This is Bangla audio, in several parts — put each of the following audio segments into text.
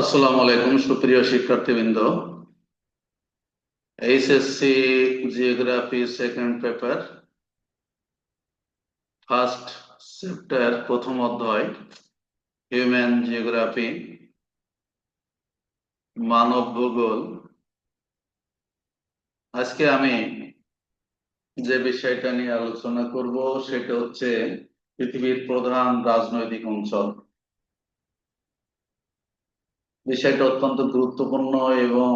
আসসালামু আলাইকুম, সুপ্রিয় শিক্ষার্থীবৃন্দ। HSC geography second paper, first chapter, প্রথম অধ্যায়, হিউম্যান জিওগ্রাফি, মানব ভূগোল। আজকে আমি যে বিষয়টা নিয়ে আলোচনা করব, সেটা হচ্ছে পৃথিবীর প্রধান রাজনৈতিক অঞ্চল। বিষয়টা অত্যন্ত গুরুত্বপূর্ণ এবং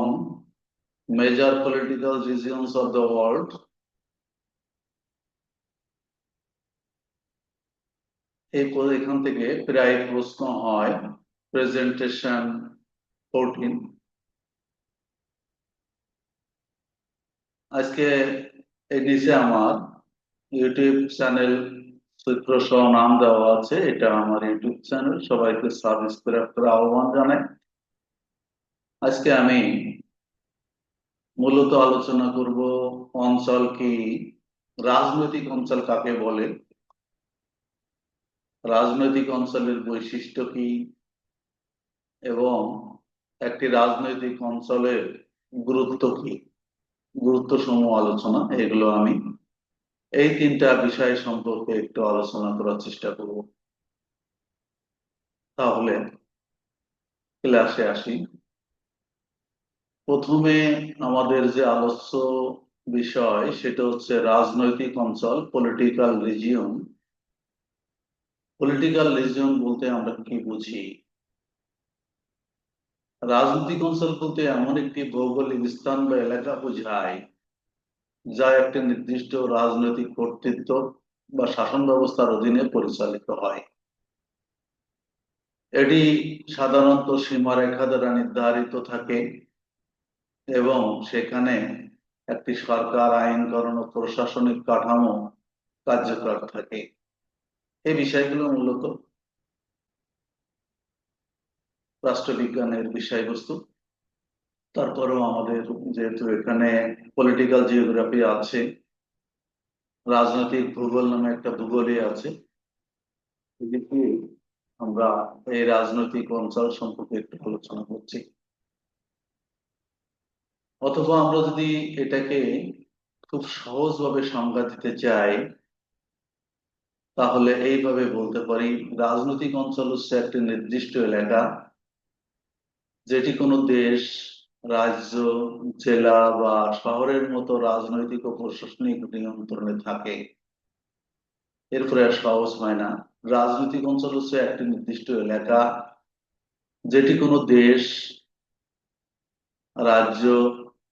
major political regions of the world এই এখান থেকে প্রায় প্রশ্ন হয় প্রেজেন্টেশন ফোরটিন আজকে এই নিচে আমার ইউটিউব চ্যানেল সূত্র নাম দেওয়া আছে, এটা আমার ইউটিউব চ্যানেল সবাইকে সাবস্ক্রাইব করে আহ্বান জানাই। আজকে আমি মূলত আলোচনা করব অঞ্চল কি, রাজনৈতিক অঞ্চল কাকে বলে, রাজনৈতিক অঞ্চলের বৈশিষ্ট্য কি, এবং একটি রাজনৈতিক অঞ্চলের গুরুত্ব কি গুরুত্ব সমূহ আলোচনা, এগুলো আমি এই তিনটা বিষয় সম্পর্কে একটু আলোচনা করার চেষ্টা করব। তাহলে ক্লাসে আসি। প্রথমে আমাদের যে আলোচ্য বিষয় সেটা হচ্ছে রাজনৈতিক অঞ্চল পলিটিক্যাল রিজিয়ন পলিটিক্যাল রিজিয়ন বলতে আমরা কি বুঝি? রাজনৈতিক অঞ্চল বলতে এমন একটি ভৌগোলিক স্থান বা এলাকা বোঝায়, যা একটি নির্দিষ্ট রাজনৈতিক কর্তৃত্ব বা শাসন ব্যবস্থার অধীনে পরিচালিত হয়। এটি সাধারণত সীমারেখা দ্বারা নির্ধারিত থাকে। এবং সেখানে একটি সরকার আইনকরণ ও প্রশাসনিক কাঠামো কার্যকর থাকে। এই বিষয়গুলো মূলত রাষ্ট্রবিজ্ঞানের বিষয়বস্তু। তারপরেও আমাদের যেহেতু এখানে পলিটিক্যাল জিওগ্রাফি আছে, রাজনৈতিক ভূগোল নামে একটা ভূগোলই আছে আমরা এই রাজনৈতিক অঞ্চল সম্পর্কে একটু আলোচনা করছি। অথবা আমরা যদি এটাকে খুব সহজভাবে সংজ্ঞা দিতে চাই, তাহলে এইভাবে বলতে পারি, রাজনৈতিক অঞ্চল হচ্ছে একটি নির্দিষ্ট এলাকা, যেটি কোনো দেশ, রাজ্য, জেলা বা শহরের মতো রাজনৈতিক ও প্রশাসনিক নিয়ন্ত্রণে থাকে। এরপরে আর সহজ হয় না। রাজনৈতিক অঞ্চল হচ্ছে একটি নির্দিষ্ট এলাকা, যেটি কোনো দেশ, রাজ্য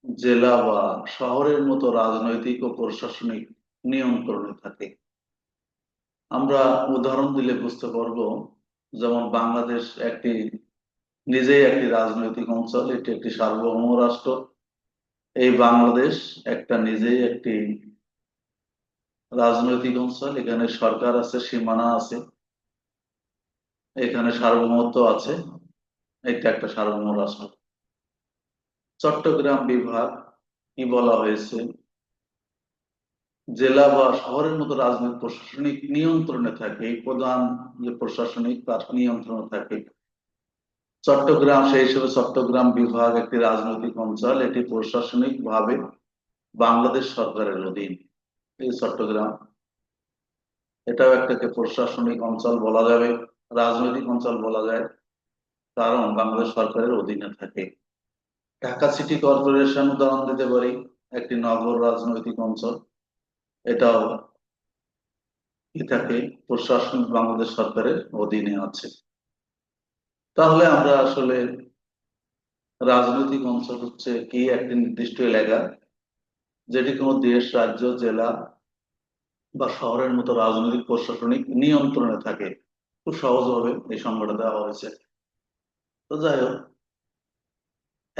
জেলা বা শহরের মতো রাজনৈতিক ও প্রশাসনিক নিয়ন্ত্রণে থাকে। আমরা উদাহরণ দিলে বুঝতে পারব, যেমন বাংলাদেশ একটি, নিজেই একটি রাজনৈতিক অঞ্চল, এটি একটি সার্বভৌম রাষ্ট্র। এই বাংলাদেশ একটা নিজেই একটি রাজনৈতিক অঞ্চল, এখানে সরকার আছে, সীমানা আছে, এখানে সার্বভৌমত্ব আছে, এটা একটা সার্বভৌম রাষ্ট্র। চট্টগ্রাম বিভাগ কি বলা হয়েছে, জেলা বা শহরের মতো রাজনৈতিক প্রশাসনিক নিয়ন্ত্রণে থাকে প্রধান যে প্রশাসনিক তার নিয়ন্ত্রণে থাকে। চট্টগ্রাম, সেই হিসেবে চট্টগ্রাম বিভাগ একটি রাজনৈতিক অঞ্চল, এটি প্রশাসনিক ভাবে বাংলাদেশ সরকারের অধীন, এই চট্টগ্রাম। এটাও একটাকে প্রশাসনিক অঞ্চল বলা যাবে, রাজনৈতিক অঞ্চল বলা যায়, কারণ বাংলাদেশ সরকারের অধীনে থাকে। ঢাকা সিটি কর্পোরেশন উদাহরণ দিতে পারি, একটি নগর রাজনৈতিক অঞ্চল। এটাও কি থাকে প্রশাসন বাংলাদেশ সরকারের অধীনে আছে। তাহলে আমরা আসলে রাজনৈতিক অঞ্চল হচ্ছে কি একটি নির্দিষ্ট এলাকা, যেটি কোনো দেশ, রাজ্য, জেলা বা শহরের মতো রাজনৈতিক প্রশাসনিক নিয়ন্ত্রণে থাকে। খুব সহজভাবে এই সংজ্ঞাটা দেওয়া হয়েছে। তো যাই হোক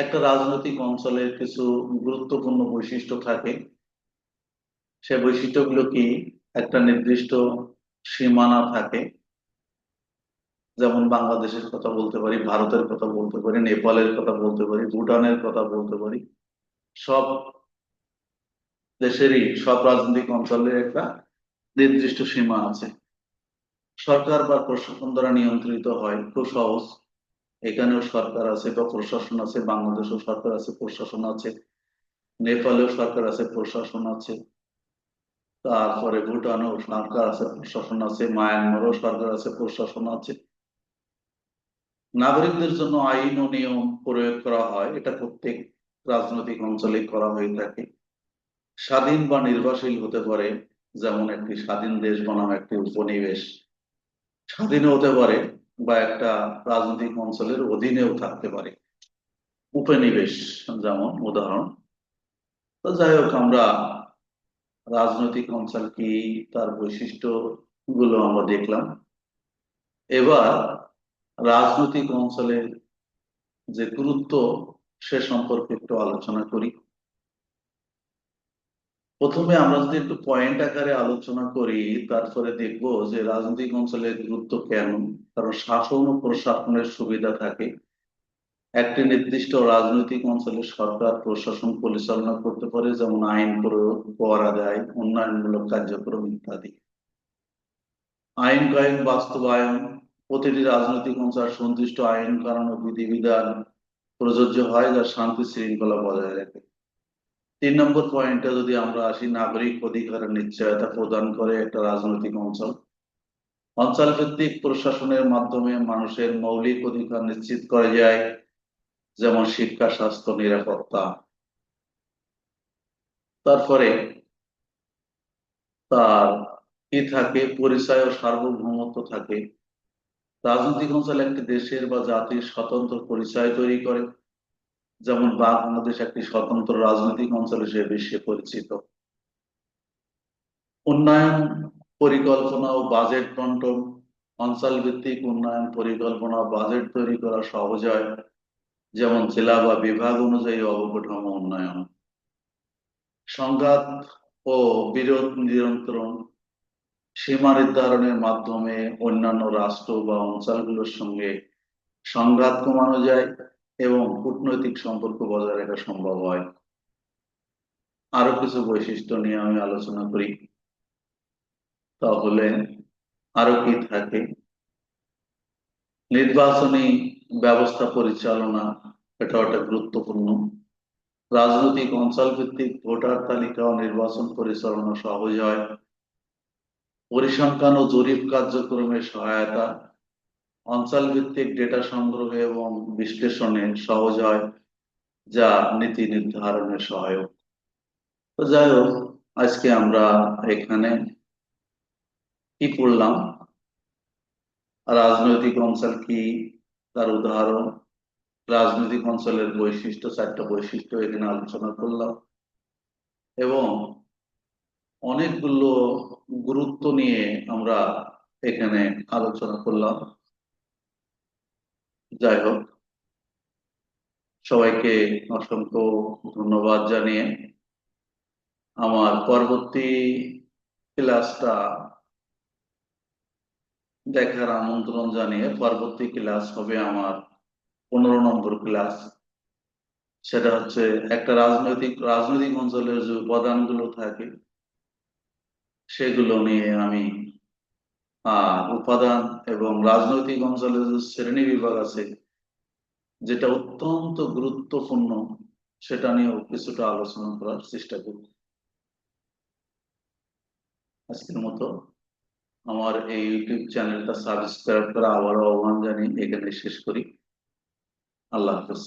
একটা রাজনৈতিক অঞ্চলের কিছু গুরুত্বপূর্ণ বৈশিষ্ট্য থাকে। সে বৈশিষ্ট্যগুলো কি? একটা নির্দিষ্ট সীমানা থাকে। যেমন বাংলাদেশের কথা বলতে পারি, ভারতের কথা বলতে পারি, নেপালের কথা বলতে পারি, ভুটানের কথা বলতে পারি। সব দেশেরই, সব রাজনৈতিক অঞ্চলের একটা নির্দিষ্ট সীমা আছে। সরকার বা প্রশাসন দ্বারা নিয়ন্ত্রিত হয়, খুব সহজ। এখানেও সরকার আছে, বা প্রশাসন আছে, বাংলাদেশেও সরকার আছে, প্রশাসন আছে, নেপালেও সরকার আছে, প্রশাসন আছে, তারপরে ভুটানেও সরকার আছে, প্রশাসন আছে, মায়ানমারও সরকার আছে, প্রশাসন আছে। নাগরিকদের জন্য আইন ও নিয়ম প্রয়োগ করা হয়, এটা প্রত্যেক রাজনৈতিক অঞ্চলে করা হয়ে থাকে। স্বাধীন বা নির্ভরশীল হতে পারে, যেমন একটি স্বাধীন দেশ বনাম একটি উপনিবেশ। স্বাধীন হতে পারে বা একটা রাজনৈতিক অঞ্চলের অধীনেও থাকতে পারে। উপনিবেশ যেমন উদাহরণ। তো যাই হোক, আমরা রাজনৈতিক অঞ্চল কি, তার বৈশিষ্ট্যগুলো আমরা দেখলাম। এবার রাজনৈতিক অঞ্চলের যে গুরুত্ব, সে সম্পর্কে একটু আলোচনা করি। প্রথমে আমরা যদি একটু পয়েন্ট আকারে আলোচনা করি, তারপরে দেখব যে রাজনৈতিক অঞ্চলের গুরুত্ব কেন কারণ শাসন ও প্রশাসনের সুবিধা থাকে। একটি নির্দিষ্ট রাজনৈতিক অঞ্চলে সরকার, প্রশাসন পরিচালনা করতে পারে, যেমন আইন প্রয়োগ, কর আদায়, উন্নয়নমূলক কার্যক্রম ইত্যাদি। আইন কায়ন বাস্তবায়ন, প্রতিটি রাজনৈতিক অঞ্চল সন্তুষ্ট আইন, কারণ ও বিধিবিধান প্রযোজ্য হয় যা শান্তি শৃঙ্খলা বজায় রাখে। তিন নম্বর পয়েন্টে যদি আমরা আসি, নাগরিক অধিকারের নিশ্চয়তা প্রদান করে একটা রাজনৈতিক অঞ্চল। অঞ্চল ভিত্তিক প্রশাসনের মাধ্যমে মানুষের মৌলিক অধিকার নিশ্চিত করা যায়, যেমন শিক্ষা, স্বাস্থ্য, নিরাপত্তা। তারপরে তার কি থাকে? পরিচয় ও সার্বভৌমত্ব থাকে। রাজনৈতিক অঞ্চল একটি দেশের বা জাতির স্বতন্ত্র পরিচয় তৈরি করে। যেমন বাংলাদেশ একটি স্বতন্ত্র রাজনৈতিক অঞ্চল হিসেবে বিশ্বে পরিচিত। উন্নয়ন পরিকল্পনা ও বাজেট বন্টন, অঞ্চল ভিত্তিক উন্নয়ন পরিকল্পনা বাজেট তৈরি করা সহজ হয়, যেমন জেলা বা বিভাগ অনুযায়ী অবকাঠামো উন্নয়ন। সংঘাত ও বিরোধ নিয়ন্ত্রণ, সীমা নির্ধারণের মাধ্যমে অন্যান্য রাষ্ট্র বা অঞ্চলগুলোর সঙ্গে সংঘাত কমানো যায় এবং কূটনৈতিক সম্পর্ক বজায় রাখা সম্ভব হয়। আরও কিছু বৈশিষ্ট্য নিয়ে আমি আলোচনা করি। তাহলে আরও কি থাকে? নির্বাচনী ব্যবস্থা পরিচালনা, এটা একটা গুরুত্বপূর্ণ। রাজনৈতিক অঞ্চল ভিত্তিক ভোটার তালিকা ও নির্বাচন পরিচালনা সহজ হয়। পরিসংখ্যান ও জরিপ কার্যক্রমে সহায়তা অঞ্চল ভিত্তিক ডেটা সংগ্রহে এবং বিশ্লেষণে সহজ হয়, যা নীতি নির্ধারণে সহায়ক। তো যাই হোক, আজকে আমরা এখানে কি করলাম? রাজনৈতিক অঞ্চল কি তার উদাহরণ? রাজনৈতিক অঞ্চলের বৈশিষ্ট্য, চারটা বৈশিষ্ট্য এখানে আলোচনা করলাম। এবং অনেকগুলো গুরুত্ব নিয়ে আমরা এখানে আলোচনা করলাম। যাই হোক, সবাইকে অসংখ্য ধন্যবাদ জানিয়ে আমার পরবর্তী ক্লাসটা দেখার আমন্ত্রণ জানিয়ে পরবর্তী ক্লাস হবে আমার পনেরো নম্বর ক্লাস। সেটা হচ্ছে একটা রাজনৈতিক রাজনৈতিক অঞ্চলের যে উপাদানগুলো থাকে, সেগুলো নিয়ে আমি উপাদান এবং রাজনৈতিক অঞ্চলের যে শ্রেণি বিভাগ আছে, যেটা অত্যন্ত গুরুত্বপূর্ণ, সেটা নিয়েও কিছুটা আলোচনা করার চেষ্টা করব। আজকের মতো আমার এই ইউটিউব চ্যানেলটা সাবস্ক্রাইব করা আবারও আহ্বান জানিয়ে এখানে শেষ করি। আল্লাহ হাফেজ।